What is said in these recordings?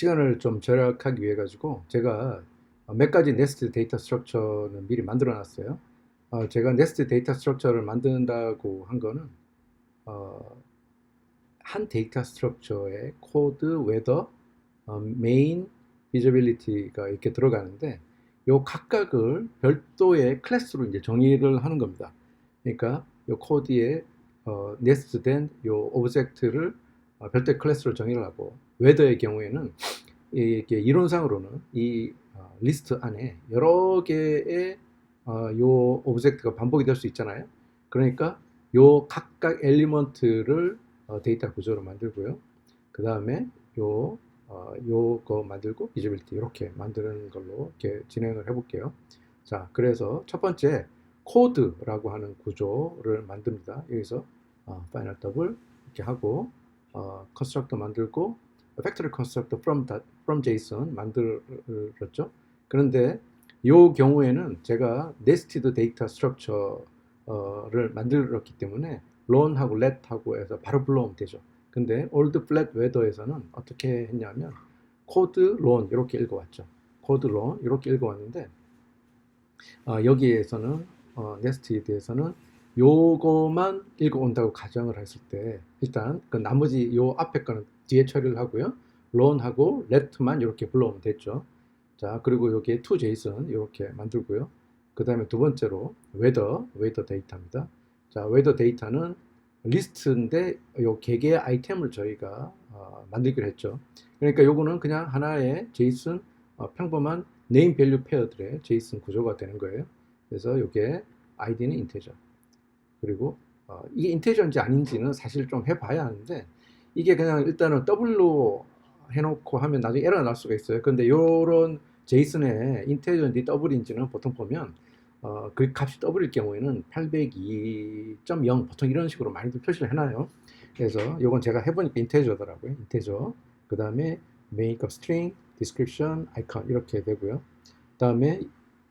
시간을 좀 절약하기 위해 가지고 제가 몇 가지 네스트 데이터 스트럭처는 미리 만들어 놨어요. 어, 제가 네스트 데이터 스트럭처를 만든다고 한 거는 어, 한 데이터 스트럭처의 코드, 웨더, 어, 메인, 비저빌리티가 이렇게 들어가는데 요 각각을 별도의 클래스로 이제 정의를 하는 겁니다. 그러니까 요 코드에 어, 네스트된 요 오브젝트를 어, 별도의 클래스로 정의를 하고 웨더의 경우에는 이게 이론상으로는 이 어, 리스트 안에 여러 개의 어, 요 오브젝트가 반복이 될 수 있잖아요. 그러니까 요 각각 엘리먼트를 어, 데이터 구조로 만들고요. 그 다음에 요 어, 요거 만들고 비저빌티 이렇게 만드는 걸로 이렇게 진행을 해볼게요. 자, 그래서 첫 번째 코드라고 하는 구조를 만듭니다. 여기서 어, 파이널 더블 이렇게 하고 어, 컨스트럭터 만들고 팩토리 컨스트럭터 from from JSON 만들었죠. 그런데 이 경우에는 제가 네스티드 데이터 스트럭처를 만들었기 때문에 론하고 렛하고 해서 바로 불러오면 되죠. 근데 올드 플랫 웨더에서는 어떻게 했냐면 코드 론 이렇게 읽어왔죠. 코드 론 이렇게 읽어왔는데 어, 여기에서는 어, 네스티드에서는 요거만 읽어온다고 가정을 했을 때 일단 그 나머지 요 앞에 거는 뒤에 처리를 하고요. 론하고 let만 이렇게 불러오면 됐죠. 자 그리고 여기에 to json 이렇게 만들고요. 그 다음에 두 번째로 weather, weather 데이터입니다. 자 weather 데이터는 리스트인데 요 개개의 아이템을 저희가 어, 만들기로 했죠. 그러니까 요거는 그냥 하나의 JSON 어, 평범한 네임 밸류 페어들의 JSON 구조가 되는 거예요. 그래서 요게 id는 인테저. 그리고 어, 이게 인테저인지 아닌지는 사실 좀 해봐야 하는데 이게 그냥 일단은 W로 해놓고 하면 나중에 에러가 날 수가 있어요. 근데 요런 제이슨의 인테저인지 더블인지는 보통 보면 어, 그 값이 더블일 경우에는 802.0 보통 이런 식으로 많이들 표시를 해놔요. 그래서 이건 제가 해보니까 인테저더라고요. 인테저. 그 다음에 값 스트링, 디스크립션, 아이콘 이렇게 되고요. 그 다음에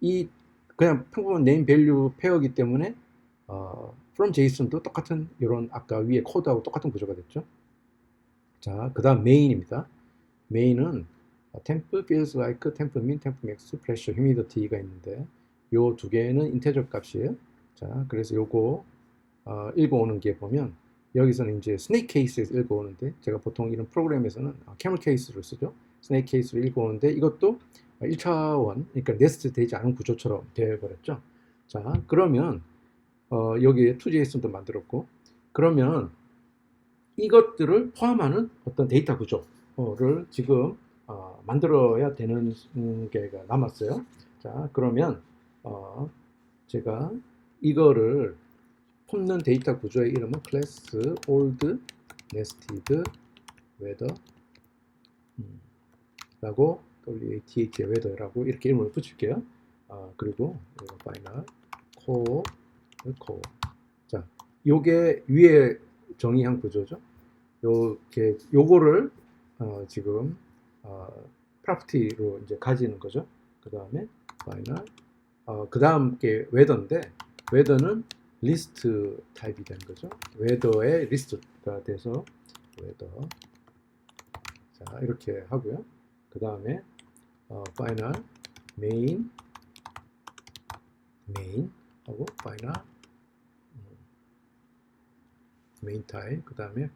이 그냥 평범한 네임 밸류 페어이기 때문에 어, from JSON도 똑같은 이런 아까 위에 코드하고 똑같은 구조가 됐죠. 자, 그 다음 메인입니다. 메인은 temp, feels like, temp min, temp max, pressure, humidity가 있는데 요 두 개는 인테저 값이에요. 자, 그래서 요거 어, 읽어오는 게 보면 여기서는 이제 스네이크 케이스에서 읽어오는데 제가 보통 이런 프로그램에서는 캐멀 케이스를 쓰죠. 스네이크 케이스를 읽어오는데 이것도 1차원, 그러니까 네스트 되지 않은 구조처럼 되어버렸죠. 자, 그러면 어, 여기에 2JSON도 만들었고 그러면 이것들을 포함하는 어떤 데이터 구조를 지금 어, 만들어야 되는 게 남았어요. 자, 그러면 어, 제가 이거를 품는 데이터 구조의 이름은 class old nested weather 음, 라고 WATH weather라고 이렇게 이름을 붙일게요. 어, 그리고 final core core 자, 요게 위에 정의한 구조죠. 요게 요거를 어, 지금 어, 프로퍼티로 이제 가지는 거죠. 그 다음에 final 어, 그 다음 게 웨더인데 웨더는 리스트 타입이 되는 거죠. 웨더의 리스트가 돼서 웨더 자 이렇게 하고요. 그 다음에 어, final main main 하고 final 메인 타입 그 다음에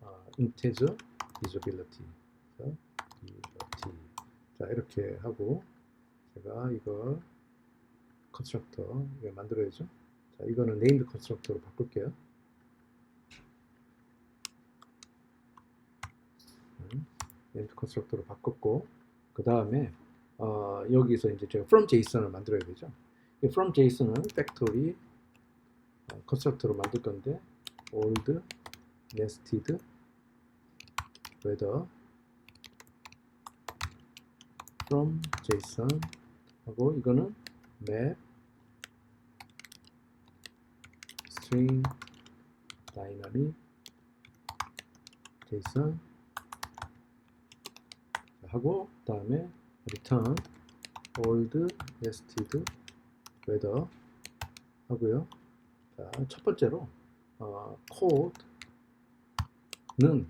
어, integer visibility visibility 자 이렇게 하고 제가 이걸 컨스트럭터 이거 만들어야죠. 자 이거는 네임드 컨스트럭터로 바꿀게요. 음, 네임드 컨스트럭터로 바꿨고 그 다음에 어, 여기서 이제 제가 from JSON을 만들어야 되죠. 이 from JSON은 factory 어, 컨스트럭터로 만들 건데 old nested weather from json 하고 이거는 map string dynamic json 하고 그 다음에 return old nested weather 하고요 자, 첫 번째로 어, 코드는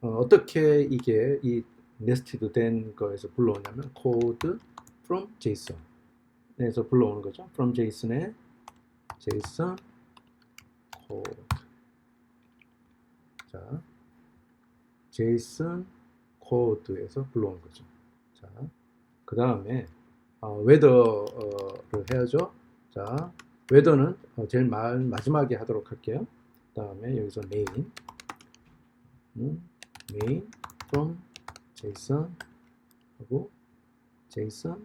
어, 떻게 이게 이 네스티드 된 거에서 불러오냐면 code from JSON에서 불러오는 거죠. from JSON에 JSON code 자 JSON code에서 불러오는 거죠. 자, 그 다음에 어, 웨더를 해야죠. 자, 웨더는 어, 제일 마, 마지막에 하도록 할게요. 그 다음에 여기서 main, 음, main from JSON 하고 JSON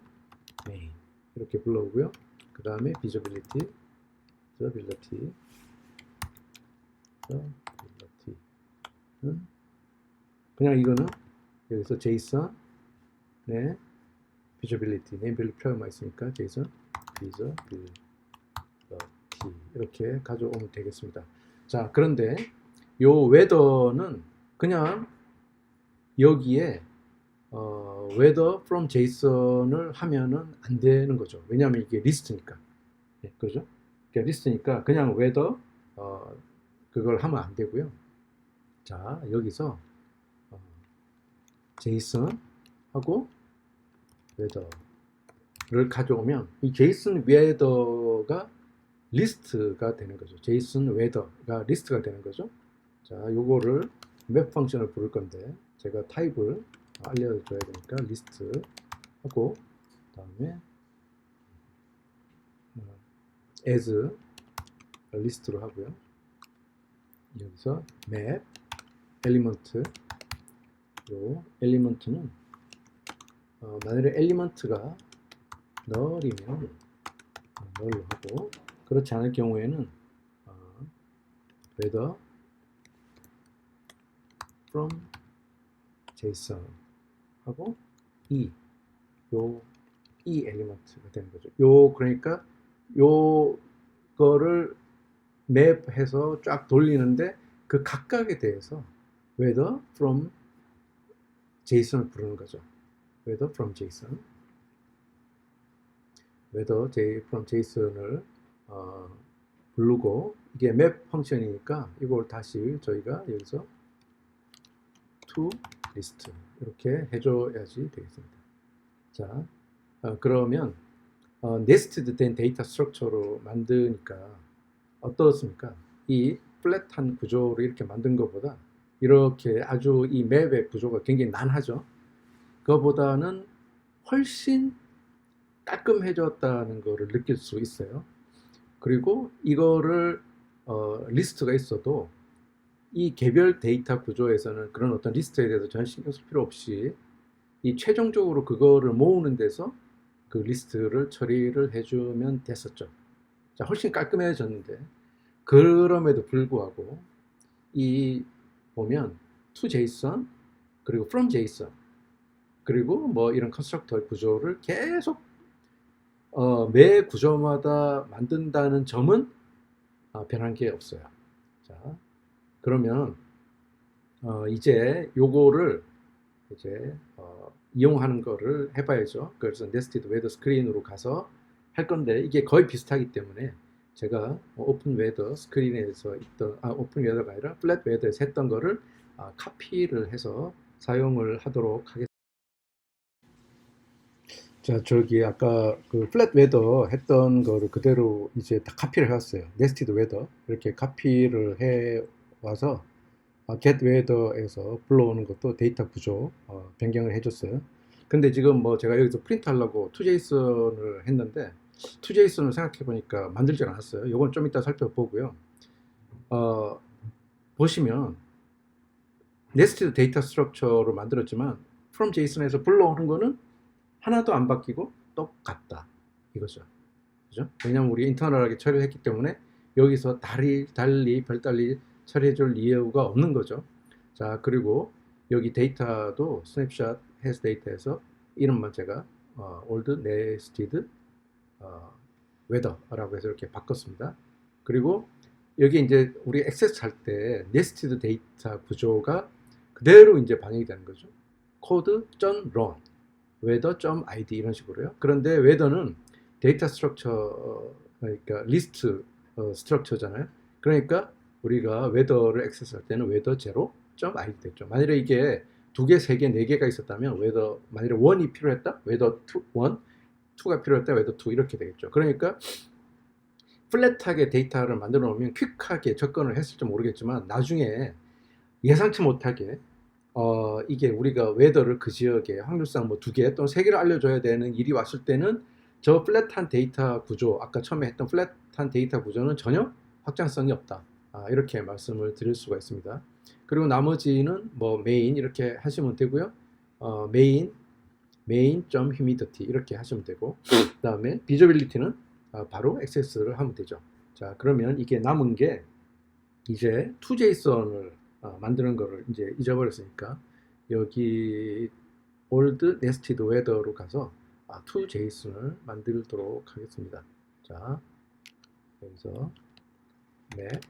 main 이렇게 불러오고요. 그 다음에 visibility, visibility, visibility는 그냥 이거는 여기서 JSON 네 visibility 네임 밸류 표현만 있으니까 JSON visibility 이렇게 가져오면 되겠습니다. 자 그런데 요 웨더는 그냥 여기에 어, weather from JSON을 하면은 안 되는 거죠. 왜냐하면 이게 리스트니까. 예, 그죠? 그러니까 리스트니까 그냥 weather 어, 그걸 하면 안 되고요. 자 여기서 어, JSON 하고 weather를 가져오면 이 JSON weather가 리스트가 되는 거죠. JSON weather가 리스트가 되는 거죠. 자 요거를 맵 펑션을 부를 건데 제가 타입을 알려줘야 되니까 리스트 하고 다음에 어, as 리스트로 하고요. 여기서 맵 엘리먼트 요 엘리먼트는 어, 만약에 엘리먼트가 널이면 널로 하고 그렇지 않을 경우에는 어, whether from JSON 하고 e 요 e 엘리먼트가 되는 거죠. 요 그러니까 요 거를 맵해서 쫙 돌리는데 그 각각에 대해서 whether from JSON을 부르는 거죠. whether from JSON whether from JSON을 어, 부르고 이게 맵 펑션이니까 이걸 다시 저희가 여기서 to list 이렇게 해줘야지 되겠습니다. 자, 어, 그러면 어, 네스티드 된 데이터 스트럭처로 만드니까 어떻습니까? 이 플랫한 구조로 이렇게 만든 것보다 이렇게 아주 이 맵의 구조가 굉장히 난하죠. 그거보다는 훨씬 깔끔해졌다는 것을 느낄 수 있어요. 그리고 이거를 어, 리스트가 있어도 이 개별 데이터 구조에서는 그런 어떤 리스트에 대해서 전혀 신경 쓸 필요 없이 이 최종적으로 그거를 모으는 데서 그 리스트를 처리를 해주면 됐었죠. 자, 훨씬 깔끔해졌는데 그럼에도 불구하고 이 보면 to JSON 그리고 from JSON 그리고 뭐 이런 컨스트럭터 구조를 계속 어, 매 구조마다 만든다는 점은 어, 변한 게 없어요. 자, 그러면 어, 이제 요거를 이제 어, 이용하는 거를 해봐야죠. 그래서 네스티드 웨더 스크린으로 가서 할 건데 이게 거의 비슷하기 때문에 제가 오픈 웨더 스크린에서 있던 아 오픈 웨더가 아니라 플랫 웨더에서 했던 거를 아, 카피를 해서 사용을 하도록 하겠습니다. 자, 저기 아까 그 플랫 웨더 했던 거를 그대로 이제 다 카피를 해왔어요. 네스티드 웨더 이렇게 카피를 해 와서 아, get 웨더에서 불러오는 것도 데이터 구조 어, 변경을 해줬어요. 근데 지금 뭐 제가 여기서 프린트 하려고 2JSON을 했는데 2JSON을 생각해 보니까 만들지 않았어요. 이건 좀 이따 살펴보고요. 어, 보시면 네스티드 데이터 스트럭처로 만들었지만 from JSON에서 불러오는 거는 하나도 안 바뀌고 똑같다 이거죠. 그죠? 왜냐면 우리 인터널하게 처리를 했기 때문에 여기서 달리, 달리 별달리 처리해 줄 이유가 없는 거죠. 자, 그리고 여기 데이터도 스냅샷 해스 데이터에서 이름만 제가 어, old nested 어, weather라고 해서 이렇게 바꿨습니다. 그리고 여기 이제 우리 액세스 할 때 네스티드 데이터 구조가 그대로 이제 반영이 되는 거죠. code.run weather.id 이런 식으로요. 그런데 weather는 데이터 스트럭처 그러니까 리스트 어, 스트럭처잖아요. 그러니까 우리가 weather를 액세스할 때는 weather0.id 됐죠. 만일에 이게 두 개, 세 개, 네 개가 있었다면 whether 만일에 원이 필요했다, whether two, one, two가 필요했다, whether two 이렇게 되겠죠. 그러니까 플랫하게 데이터를 만들어 놓으면 퀵하게 접근을 했을지 모르겠지만 나중에 예상치 못하게 어, 이게 우리가 웨더를 그 지역에 확률상 뭐 두 개 또는 세 개를 알려줘야 되는 일이 왔을 때는 저 플랫한 데이터 구조, 아까 처음에 했던 플랫한 데이터 구조는 전혀 확장성이 없다. 아, 이렇게 말씀을 드릴 수가 있습니다. 그리고 나머지는 뭐 메인 이렇게 하시면 되고요. 어, 메인, 메인 점 휴미디티 이렇게 하시면 되고 그 다음에 비저빌리티는 아, 바로 액세스를 하면 되죠. 자 그러면 이게 남은 게 이제 2JSON을 어, 만드는 거를 이제 잊어버렸으니까 여기 old nested weather로 가서 아, 2JSON을 만들도록 하겠습니다. 자 여기서 map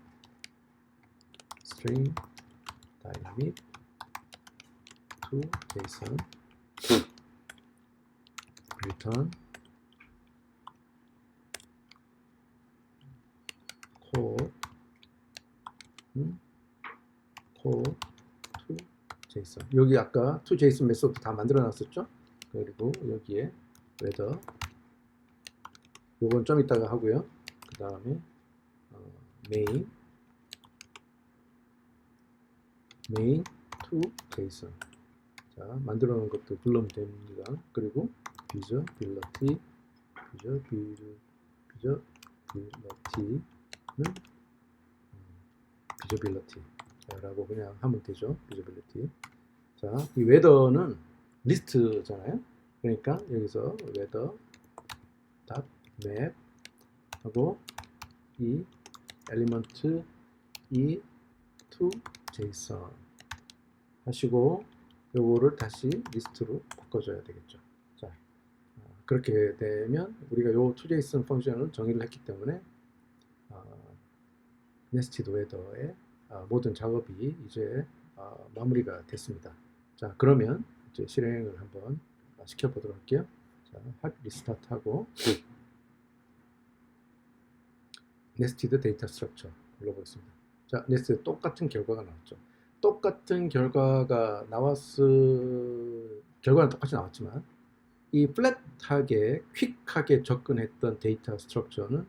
string dynamic to JSON return code 음, code to JSON 여기 아까 JSON 메소드 다 만들어 놨었죠 그리고 여기에 whether 요건 좀 이따가 하고요 그 다음에 어, main main to JSON 자 만들어 놓은 것도 불러면 됩니다 그리고 visibility visibility visibility는 visibility 라고 그냥 하면 되죠 visibility 자이 weather는 리스트잖아요. 그러니까 여기서 weather dot map 하고 이 엘리먼트 이 to json 하시고 요거를 다시 리스트로 바꿔줘야 되겠죠. 자 어, 그렇게 되면 우리가 요 to json 펑션을 정의를 했기 때문에 어, 네스티드 웨더의 어, 모든 작업이 이제 어, 마무리가 됐습니다 자 그러면 이제 실행을 한번 시켜보도록 할게요 자, 핫 리스타트 하고 네스티드 데이터 스트럭처 눌러보겠습니다. 자, 네스티드 똑같은 결과가 나왔죠. 똑같은 결과가 나왔을 결과는 똑같이 나왔지만 이 플랫하게 퀵하게 접근했던 데이터 스트럭처는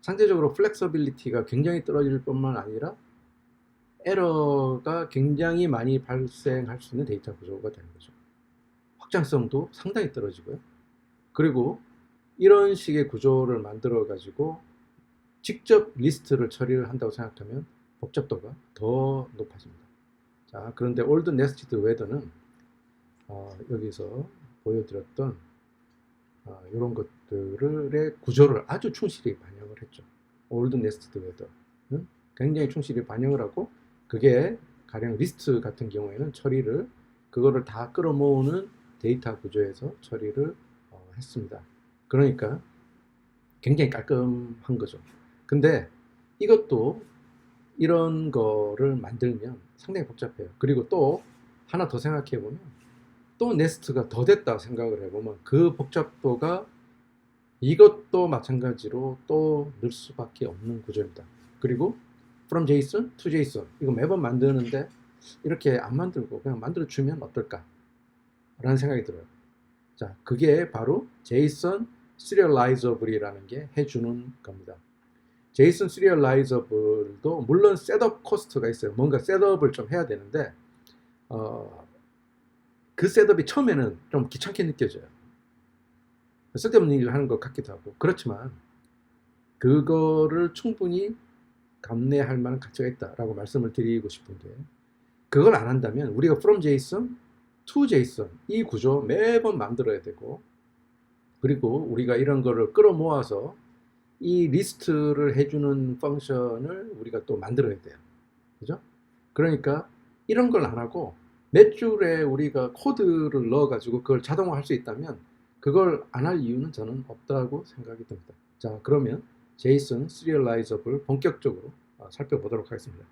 상대적으로 플렉서빌리티가 굉장히 떨어질 뿐만 아니라 에러가 굉장히 많이 발생할 수 있는 데이터 구조가 되는 거죠. 확장성도 상당히 떨어지고요. 그리고 이런 식의 구조를 만들어 가지고 직접 리스트를 처리를 한다고 생각하면 복잡도가 더 높아집니다. 자, 그런데 올드 네스티드 웨더는 어, 여기서 보여드렸던 어, 이런 것들의 구조를 아주 충실히 반영을 했죠. 올드 네스티드 웨더는 굉장히 충실히 반영을 하고 그게 가령 리스트 같은 경우에는 처리를 그거를 다 끌어모으는 데이터 구조에서 처리를 어, 했습니다. 그러니까 굉장히 깔끔한 거죠. 근데 이것도 이런 거를 만들면 상당히 복잡해요. 그리고 또 하나 더 생각해 보면 또 네스트가 더 됐다 생각을 해보면 그 복잡도가 이것도 마찬가지로 또 늘 수밖에 없는 구조입니다. 그리고 from JSON to JSON 이거 매번 만드는데 이렇게 안 만들고 그냥 만들어 주면 어떨까? 라는 생각이 들어요. 자, 그게 바로 JSON Serializable이라는 게 해주는 겁니다. 제이슨 시리얼라이저블도 물론 셋업 코스트가 있어요. 뭔가 셋업을 좀 해야 되는데 어, 그 셋업이 처음에는 좀 귀찮게 느껴져요. 쓸데없는 일을 하는 것 같기도 하고 그렇지만 그거를 충분히 감내할 만한 가치가 있다라고 말씀을 드리고 싶은데 그걸 안 한다면 우리가 from JSON to JSON 이 구조 매번 만들어야 되고 그리고 우리가 이런 거를 끌어모아서 이 리스트를 해주는 펑션을 우리가 또 만들어야 돼요. 그죠? 그러니까 이런 걸 안 하고 몇 줄에 우리가 코드를 넣어가지고 그걸 자동화할 수 있다면 그걸 안 할 이유는 저는 없다고 생각이 듭니다. 자, 그러면 JSON Serializable 본격적으로 살펴보도록 하겠습니다.